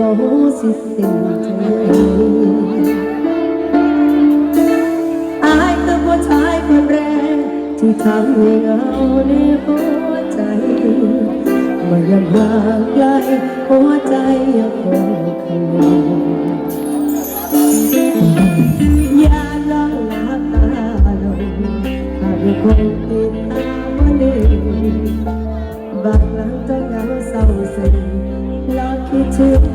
บ่สิสิ้นใจอายคือผู้ชายคนแรกที่ทำให้เหงาในหัวใจเมื่ยังห่างไกลหัวใจยังคงคงอย่าลองหลับตาลงหากยังคงติดตามวันนี้บางครั้งต้องเหงาเศร้าเสีย lucky to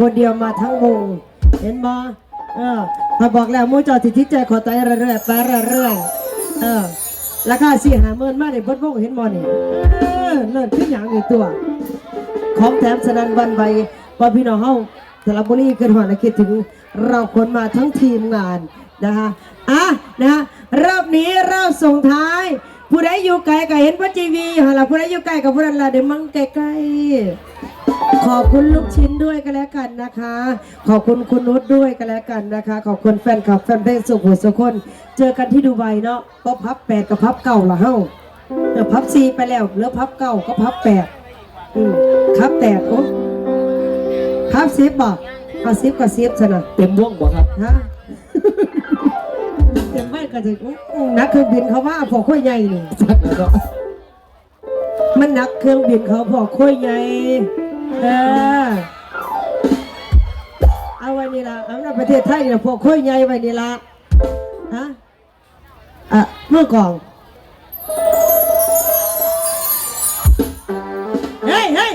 คนเดียวมาทั้งวง เห็นบ่เออมาบอกแล้วมูจอทิทิใจขอใจเรื่อยๆไปเรื่อยๆเออราคาสี่หาเมินมากในบดวงเห็นบอนี่เออเลิศขึ้นอย่างอีกตัว ของแถมสนันวันใบพอพี่น้องเฮาสระบุรีเกิดหัวและคิดถึงเราคนมาทั้งทีมงานนะคะอะนะคะรอบนี้เราส่งท้าย ผู้ใดอยู่ไกลก็เห็นว่าจีวีฮะล่ผู้ใดอยู่ไกลกับผู้รันลาะเดมังไกลๆ ขอบคุณลูกชิ้นด้วยกันแล้วกันนะคะ ขอบคุณคุณนุชด้วยกันแล้วกันนะคะ ขอบคุณแฟนคลับแฟนเพลงสุขุสุคน เจอกันที่ดูไบเนาะก็พับแปดกับพับเก่าละเฮ้าเดี๋ยวพับซีไปแล้วแล้วพับเก่าก็พับแปดอืมครับแต่โอ้ครับซิปบอกเอาซิปกับซิปสนะเต็มว่องบ่ครับฮะเต็มไม่กระถึงนักเครื่องบินเขาว่าพอค่อยใหญ่เลยมันนักเครื่องบินเขาพอค่อยใหญ่ เอาไว้นี่ละอำนาจประเทศไทยเนี่ยพวกค่อยใหญ่ไว้นี่ละฮะอะเมื่อก่อนเฮ้ยเฮ้ย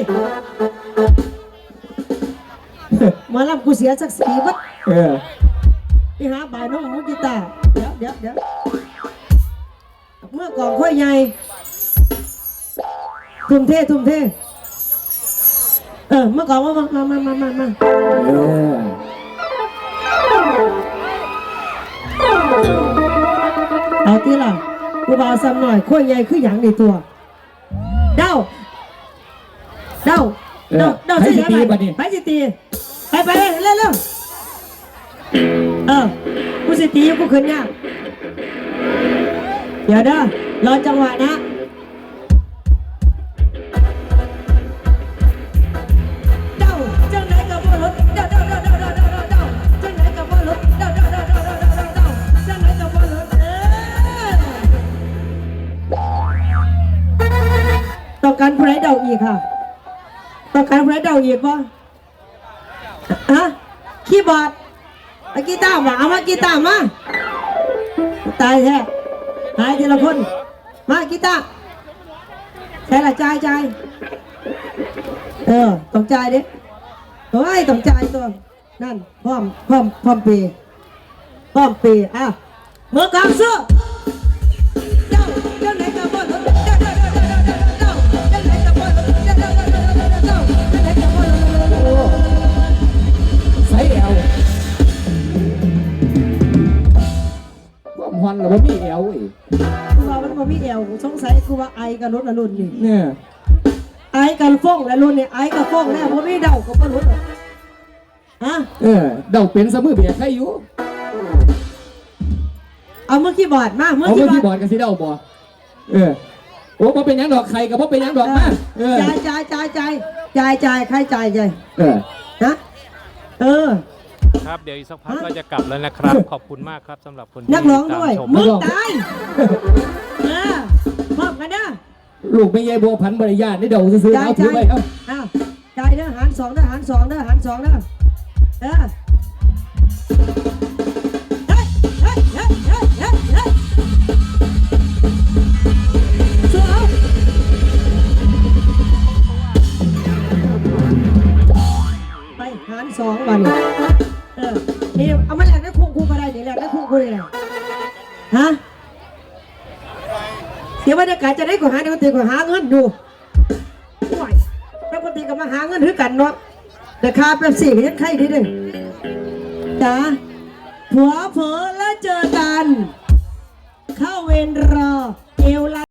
มาลำกูเสียสักสีวัดเออไปหาบ่ายน้องมุกิตาเดี๋ยวเดี๋ยวเดี๋ยวเมื่อก่อนค่อยใหญ่ทุ่มเททุ่มเท เออเมื่อก่อนว่ามามามามามามาเออเอาที่ล่ะกูบาวซ้ำหน่อยค่อยใหญ่คืออย่างในตัว เด้า เด้า เด้าเด้าให้ใช่สิไหมตีบัดนี้ไปสิตีไปไปเร็วเร็วเร็วเออกูสิตีกูขึ้นยากเดี๋ยวเด้อรอจังหวะนะ ต้องกาเดาอีกปะฮะคีย์บอร์ดเอากีตาร์มาเอามากีตาร์มาตายแท้หายทีละคนมากีตาร์ใช่ละใจ่ายจ่ายเออต้องจ่ายดิโอ้ยต้องจ่ายตัวนั่นพร้อมพร้อมพร้อมปีพร้อมปีอะมือกองสู้เมันบ่มีเอวกูสงสัยกูว่าไอกับรถละรุ่นนี่เนี่ยไอกับฟ้องละรุ่นนี่ไอกับฟ้องแน่บ่มีเดากับบ่รถหรอกฮะเออเดาเป็นซะมือเบียร์ใครอยู่เอามือคีย์บอร์ดมามือเอาคีเมื่อย์บอกี้ร์ดบอลกันสิเดาบ่เออโอ้บ่เป็นหยังดอกใครกับบ่เป็นหยังดอกมาเออจ่ายจ่ายจ่ายจ่ายจ่ายจ่ายใครจ่ายจ่ายเออนะเออ ครับเดี๋ยวอีกสักพักก็จะกลับแล้วนะครับ ขอบคุณมากครับสำหรับคนที่นักร้องด้วย ตามชมมึงตายเออพร้อมกันนะลูกไม่ใหญ่บัวพันธุ์บริยานนี่เดาซื้อๆจ่ายเอาถือจ่ายไปเอาอ้าวจ่ายเด้อหารสองเด้อหารสองเด้อหารสองเด้อเออเฮ้ยเฮ้ยเฮ้ยเฮ้ย ฮะเดี๋ยวบรรยากาศจะได้ขอหาเดี๋ยวคนตีกว่าหาเงินดูแล้วคนตีก็มาหาเงินถือกันเนาะแต่คาเป็นสี่เห็นใครดีเลยจ้าผัวเผลอแล้วเจอกัน เข้าเวรรอเอวลา